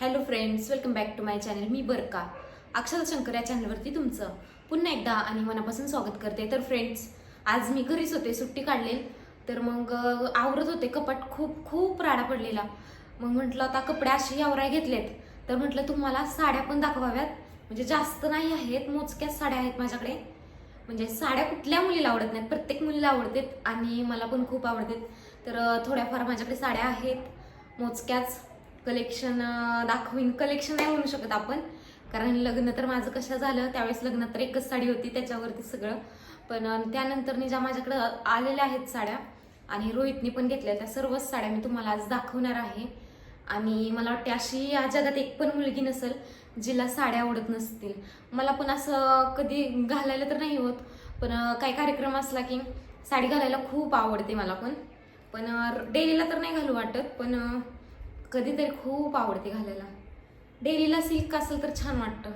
Hello friends welcome back to my channel मी बरका. अक्षर शंकर या चॅनलवरती तुमचं पुन्हा एकदा आणि मनापासून स्वागत करते. तर फ्रेंड्स आज मी घरीच होते सुट्टी काढलेल. तर मग आवरत होते कपाट. खूप खूप राडा पडलेला. मग म्हटलं आता कपडे असे आवराय घेतलेत. तर म्हटलं तुम्हाला साड्या पण दाखवाव्यात. म्हणजे जास्त नाही आहेत मोजक्याच साड्या आहेत माझ्याकडे. म्हणजे साड्या कुठल्या मुलीला आवडत नाहीत प्रत्येक मुलीला आवडतात आणि मला पण खूप आवडतात. तर थोड्याफार माझ्याकडे साड्या आहेत मोजक्याच. कलेक्शन दाखवीन. कलेक्शन नाही म्हणू शकत आपण. कारण लग्न तर माझं कसं झालं त्यावेळेस लग्नात तर एकच साडी होती त्याच्यावरती सगळं. पण त्यानंतर ज्या माझ्याकडं आलेल्या आहेत साड्या आणि रोहितनी पण घेतल्या त्या सर्वच साड्या मी तुम्हाला आज दाखवणार आहे. आणि मला वाटते अशी या जगात एक पण मुलगी नसेल जिला साड्या आवडत नसतील. मला पण असं कधी घालायला तर नाही होत पण काही कार्यक्रम असला की साडी घालायला खूप आवडते मला पण. पण डेलीला तर नाही घालू वाटत पण कधीतरी खूप आवडते घालायला. डेलीला सिल्क असेल तर छान वाटतं.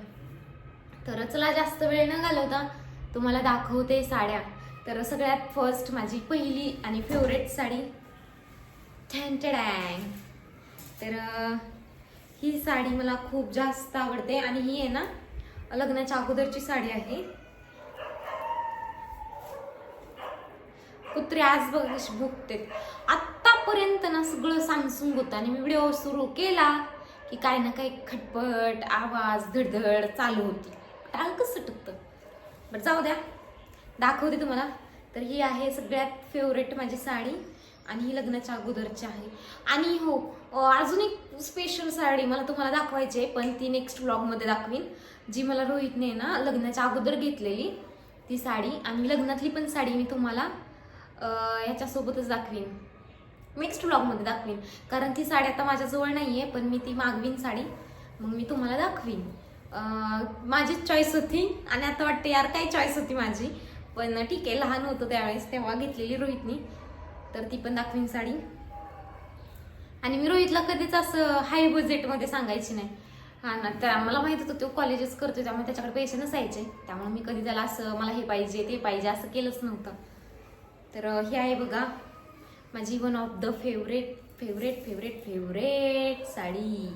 तर चला जास्त वेळ न घालवता तुम्हाला दाखवते साड्या. तर सगळ्यात फर्स्ट माझी पहिली आणि फेवरेट साडी थँटडँग तर ही साडी मला खूप जास्त आवडते आणि ही आहे ना लग्नाच्या अगोदरची साडी आहे. कुत्रे आज बघ भुकतेत. आत आतापर्यंत ना सगळं सांगसून होतं आणि मी व्हिडिओ सुरू केला की काय ना काही खटपट आवाज धडधड चालू होती. टाळ कसं टकतं बरं जाऊ द्या. दाखवते तुम्हाला. तर ही आहे सगळ्यात फेवरेट माझी साडी. आणि ही लग्नाच्या अगोदरची आहे. आणि हो अजून एक स्पेशल साडी मला तुम्हाला दाखवायची आहे पण ती नेक्स्ट व्लॉगमध्ये दाखवीन. जी मला रोहितने ना लग्नाच्या अगोदर घेतलेली ती साडी. आणि लग्नातली पण साडी मी तुम्हाला ह्याच्यासोबतच याच्यासोबतच दाखवीन. नेक्स्ट ब्लॉगमध्ये दाखवीन. कारण ती साडी आता माझ्याजवळ नाही आहे पण मी ती मागवीन साडी. मग मी तुम्हाला दाखवीन. माझी माझीच चॉईस होती आणि आता वाटते यार काय चॉईस होती माझी. पण ठीक आहे लहान होतं त्यावेळेस तेव्हा घेतलेली रोहितनी. तर ती पण दाखवीन साडी. आणि मी रोहितला कधीच असं हाय बजेटमध्ये सांगायची नाही. हा ना त्या मला माहीत होतं तो कॉलेजेस करतो त्यामुळे त्याच्याकडे पैसे नसायचे. त्यामुळे मी कधी त्याला असं मला हे पाहिजे ते पाहिजे असं केलंच नव्हतं. तर हे आहे बघा. माझी one of the favourite favourite favourite favourite sari.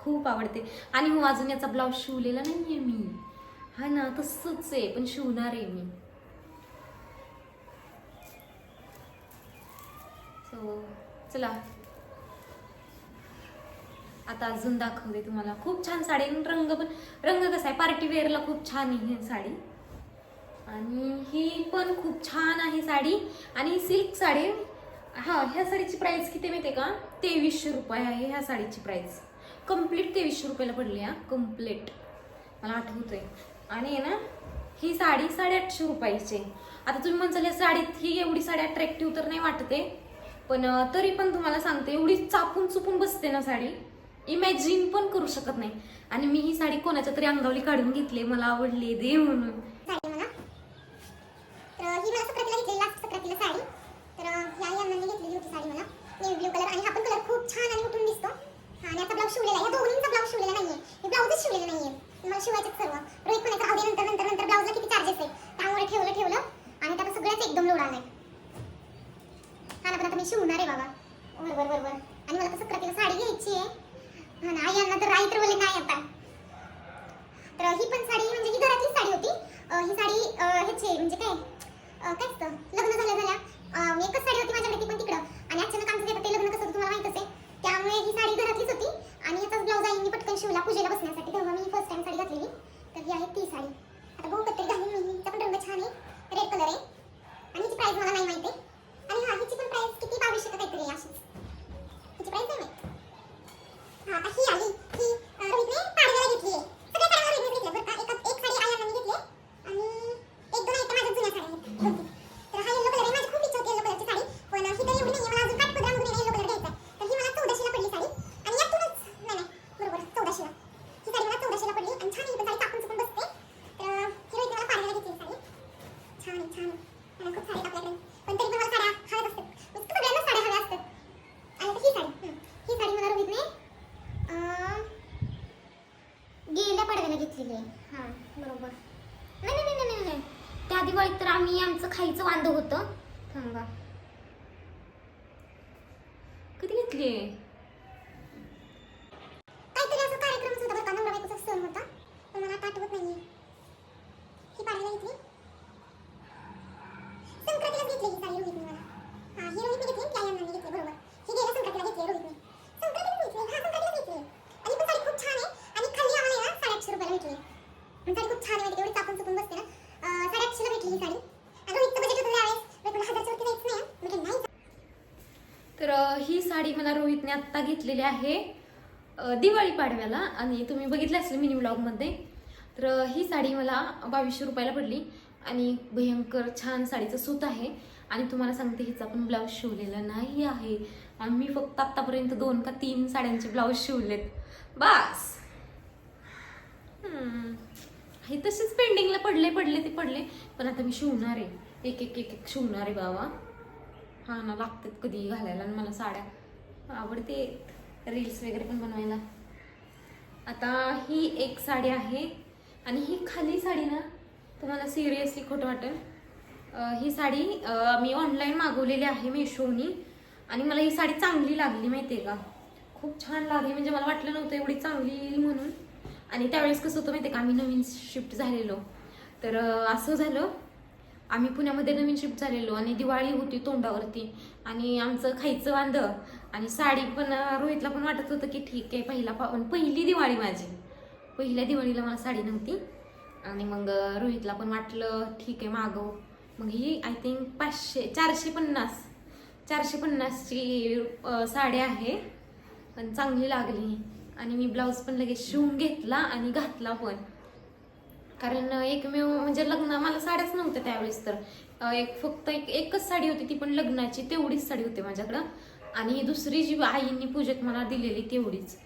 खूप आवडते. आणि हो अजून याचा ब्लाऊज शिवलेला नाही आहे मी. हा ना तसंच आहे पण शिवणार आहे मी. सो चला. आता अजून दाखवते तुम्हाला. खूप छान साडी आहे. रंग पण रंग कसा आहे? पार्टी वेअरला खूप छान आहे ही साडी. आणि ही पण खूप छान आहे साडी. आणि सिल्क साडी हा ह्या साडीची प्राईस किती माहिती आहे का? तेवीसशे रुपये आहे ह्या साडीची प्राईस कंप्लीट तेवीसशे रुपयाला पडली हा. कंप्लीट मला आठवतोय. आणि आहे ना ही साडी साडेआठशे रुपयाची. आहे. आता तुम्ही म्हणसाल या साडीत ही एवढी साडी अट्रॅक्टिव्ह तर नाही वाटते पण तरी पण तुम्हाला सांगते एवढी चापून चुपून बसते ना साडी. इमॅजिन पण करू शकत नाही. आणि मी ही साडी कोणाच्या तरी अंगावली काढून घेतली मला आवडली दे म्हणून साडी मला तर ही मला सक्रातीला घेतलेली लास्ट सक्रातीला साडी तर अं, ह्या यांनी घेतलेली होती साडी मला नेव्ही ब्ल्यू कलर आणि हा पण कलर खूप छान आणि उठून दिसतो हा, आणि आता ब्लाऊज शिवलेला आहे या दोन्हींचा ब्लाऊज शिवलेला नाहीये हे ब्लाऊजच शिवलेलं नाहीये मला शिवायचं सर्व रोहित म्हणायचं राहू दे नंतर नंतर नंतर ब्लाऊजला किती चार्जेस आहे त्यामुळे ठेवलं ठेवलं आणि त्यात सगळ्याच एकदम लोड आलाय हा ना पण आता मी शिवणार आहे बाबा बरोबर बरोबर आणि मला तर सक्रातीला साडी घ्यायची आहे. हा ना आई यांना तर आई तर बोलले नाही आता. तर ही पण साडी म्हणजे ही घरातली साडी होती. ही साडी ह्याची म्हणजे काय? काय असतं? लग्न झाल्या झाल्या. एकच साडी होती माझ्याकडे ती पण तिकडं. आणि अचानक आमचं ते ते लग्न कसं होतं तुम्हाला माहितच आहे. त्यामुळे ही साडी घरातलीच होती. आणि याचाच ब्लाऊज आईंनी पटकन शिवला पूजेला बसण्यासाठी. तेव्हा मी फर्स्ट टाइम साडी घातलेली. तर ही आहे ती साडी. आता बघू कधी घालून मी. पण रंग छान आहे. रेड कलर आहे. आणि हिची प्राईस मला नाही माहिती आहे. आणि हा हिची पण प्राइस किती बावीसशे का काहीतरी आहे अशीच हिची प्राइस नाही माहिती हा आता ही आली ही अं, रोहितने पाडव्याला घेतली आहे सगळ्या साड्या रोहितने घेतल्या बरं का एक एक साडी आयांनी घेतली आणि एक दोन आहेत त्या माझ्या जुन्या साड्या आहेत दोन तीन. तर हा येलो कलर आहे माझी खूप इच्छा होती येलो कलरची साडी पण ही तर एवढी नाहीये मला अजून काठपदरामधून येलो कलर घ्यायचा आहे. तर ही मला चौदाशेला पडली साडी आणि यातूनच नाही नाही बरोबर चौदाशेला ही साडी मला चौदाशेला पडली आणि छान आहे ही पण साडी कापून चुकून बसते तर ही रोहितने मला पाडव्याला घेतली साडी छान आहे छान आहे आणि खूप आपल्याकडे पण तरी पण मला साड्या हव्यात असतात म्हणजे सगळ्यांना साड्या हव्या असतात आणि ही साडी ही साडी मला रोहितने गेल्या पडव्याला घेतलेली आहे हां बरोबर. नाही नाही नाही नाही नाही. त्या दिवाळीत तर आम्ही आमचं खायचं वांद होतं. थांबा कधी घेतली? आत्ता घेतलेली आहे दिवाळी पाडव्याला. आणि तुम्ही बघितलं असेल मिनी ब्लॉगमध्ये तर ही साडी मला बावीसशे रुपयाला पडली. आणि भयंकर छान साडीचं सूत आहे. आणि तुम्हाला सांगते हिचा पण ब्लाऊज शिवलेला नाही आहे. आणि मी फक्त आत्तापर्यंत दोन का तीन साड्यांचे ब्लाऊज शिवलेत. बास! हे तसेच पेंडिंगला पडले पडले ते पडले. पण आता मी शिवणार आहे. एक एक एक एक शिवणार आहे बाबा. हा ना लागतात कधी घालायला आणि मला साड्या. आवडते रील्स वगैरे पण बनवायला. आता ही एक साडी आहे आणि ही खाली साडी ना तुम्हाला सिरियसली खोटं वाटेल. ही साडी मी ऑनलाईन मागवलेली आहे मेशोनी आणि मला ही साडी चांगली लागली माहिती आहे का? खूप छान लागली म्हणजे मला वाटलं नव्हतं एवढी चांगली म्हणून. आणि त्यावेळेस कसं होतं माहिती आहे का आम्ही नवीन शिफ्ट झालेलो. तर असं झालं. आम्ही पुण्यामध्ये नवीन शिफ्ट झालेलो आणि दिवाळी होती तोंडावरती आणि आमचं खायचं वांदं आणि साडी पण रोहितला पण वाटत होतं की ठीक आहे पहिला पा पहिली दिवाळी माझी. पहिल्या दिवाळीला मला साडी नव्हती. आणि मग रोहितला पण वाटलं ठीक आहे मागव. मग ही आय थिंक पाचशे चारशे पन्नास. चारशे पन्नासची साडी आहे. पण चांगली लागली. आणि मी ब्लाऊज पण लगेच शिवून घेतला आणि घातला पण. कारण एकमेव म्हणजे लग्न मला साड्याच नव्हत्या त्यावेळेस तर. एक फक्त एक एकच साडी होती ती पण लग्नाची तेवढीच साडी होती माझ्याकडं. आणि दुसरी जी आईंनी पूजेत मला दिलेली तेवढीच.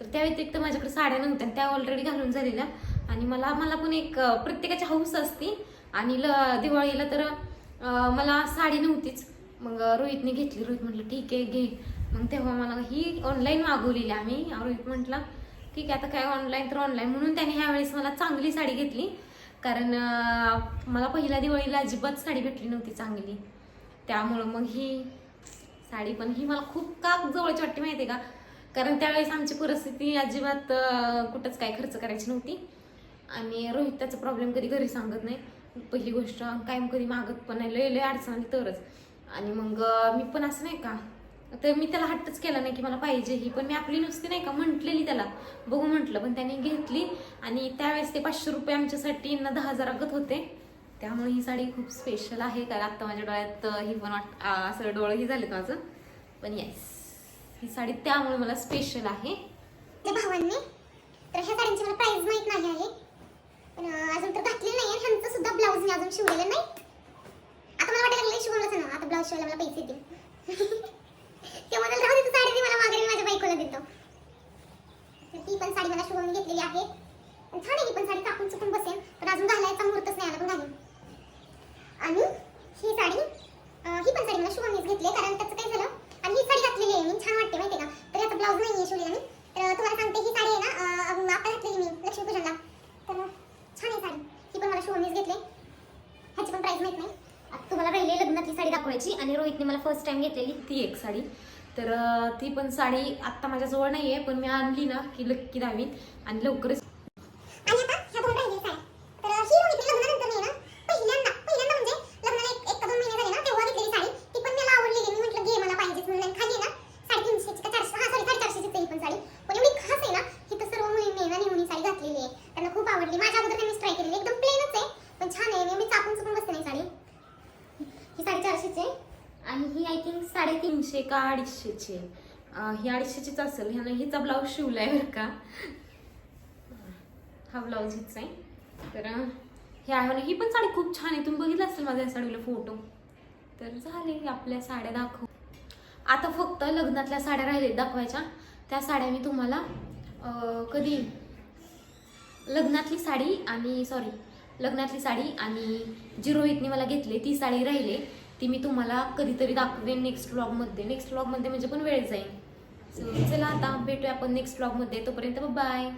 तर त्या व्यतिरिक्त माझ्याकडे साड्या नव्हत्या त्या ऑलरेडी घालून झालेल्या. आणि मला मला पण एक प्रत्येकाची हौस असती. आणि ल दिवाळीला तर मला साडी नव्हतीच. मग रोहितने घेतली. रोहित म्हटलं ठीक आहे घे. मग तेव्हा मला ही ऑनलाईन मागवलेली आम्ही. रोहित म्हटला ठीक आहे आता काय ऑनलाईन तर ऑनलाईन म्हणून त्याने ह्यावेळेस मला चांगली साडी घेतली. कारण मला पहिल्या दिवाळीला अजिबात साडी भेटली नव्हती चांगली. त्यामुळं मग ही साडी पण ही मला खूप का जवळची वाटते माहिती आहे का? कारण त्यावेळेस आमची परिस्थिती अजिबात कुठंच काय खर्च करायची नव्हती. आणि रोहित त्याचा प्रॉब्लेम कधी घरी सांगत नाही. पहिली गोष्ट कायम कधी मागत पण नाही. लय लय अडचण आली तरच. आणि मग मी पण असं नाही का तर मी त्याला हट्टच केला नाही की मला पाहिजे ही. पण मी आपली नुसती नाही का म्हटलेली त्याला. बघू म्हटलं पण त्याने घेतली. आणि त्यावेळेस ते पाचशे रुपये आमच्यासाठी ना दहा हजार अगत होते. त्यामुळे ही साडी खूप स्पेशल आहे. कारण आत्ता माझ्या डोळ्यात ही पण वाट असं डोळंही झालेत माझं. पण येस ही साडी त्यामुळे मला स्पेशल आहे. त्या भावांनी तर ह्या मला प्राइस माहीत नाही आहे. पण अजून तर घातलेलं नाही ह्यांचं सुद्धा ब्लाऊज मी अजून शिवलेलं नाही. आता मला वाटायला लागलं शिवलंच ना आता ब्लाऊज शिवायला मला पैसे येतील तेव्हा मला राहू दे तू साडी दे मला मागे देतो. तर ती पण साडी मला शिवून घेतलेली आहे. छान आहे ही पण साडी कापून चुकून बसेल. पण अजून घालायचा मुहूर्तच नाही आला पण घालून आणि ही साडी ही पण साडी मला शिवूनच घेतली कारण त्याचं काय झालं आणि ही साडी घातलेली आहे मी छान वाटते माहिती का. तर याचा ब्लाऊज नाही आहे शिवलेला मी. तर तुम्हाला सांगते ही साडी आहे ना आपण घातलेली मी लक्ष्मीपूजनला. तर छान आहे साडी. ही पण मला शिवूनच घेतली ह्याची पण प्राईस माहीत नाही. तुम्हाला पहिले लग्नातली साडी दाखवायची आणि रोहितने मला फर्स्ट टाइम घेतलेली ती एक साडी. तर ती पण साडी आत्ता माझ्याजवळ नाही आहे पण मी आणली ना की लक्की दावीन आणि लवकरच आणि आता ह्या दोन राहिल्या साड्या तर ही रोहितने लग्नानंतर नाही ना पहिल्यांदा पहिल्यांदा म्हणजे लग्नाला एक एक का दोन महिने झाले ना तेव्हा घेतलेली साडी ती पण मला आवडलेली मी म्हटलं घे मला पाहिजेच म्हणून आणि खाली ना साडेतीनशेची का चारशे हा सॉरी साडेचारशेची ही पण साडी पण एवढी खास आहे ना ही तर सर्व मुलींनी ना नेहमी साडी घातलेली आहे त्यांना खूप आवडली माझ्या अगोदर त्यांनी ट्राय केलेली एकदम प्लेनच आहे पण छान आहे नेहमी चापून चुकून बसते नाही साडी ही साडी चारशेची आहे आणि ही आय थिंक साडेतीनशे का अडीचशेची ही अडीचशेचीच असेल ह्यानं हिचा ब्लाऊज शिवलाय बरं का. हा ब्लाऊज हिचा आहे. तर हे आहे ही पण साडी खूप छान आहे. तुम्ही बघितलं असेल माझ्या या साडीला फोटो? तर झाले आपल्या साड्या दाखव. आता फक्त लग्नातल्या साड्या राहिल्या दाखवायच्या. त्या साड्या मी तुम्हाला कधी लग्नातली साडी आणि सॉरी लग्नातली साडी आणि जी रोहितने मला घेतली ती साडी राहिली ती मी तुम्हाला कधीतरी दाखवेन नेक्स्ट व्लॉगमध्ये नेक्स्ट व्लॉगमध्ये म्हणजे पण वेळ जाईल. So, चला आता भेटूया आपण नेक्स्ट व्लॉगमध्ये तोपर्यंत बाय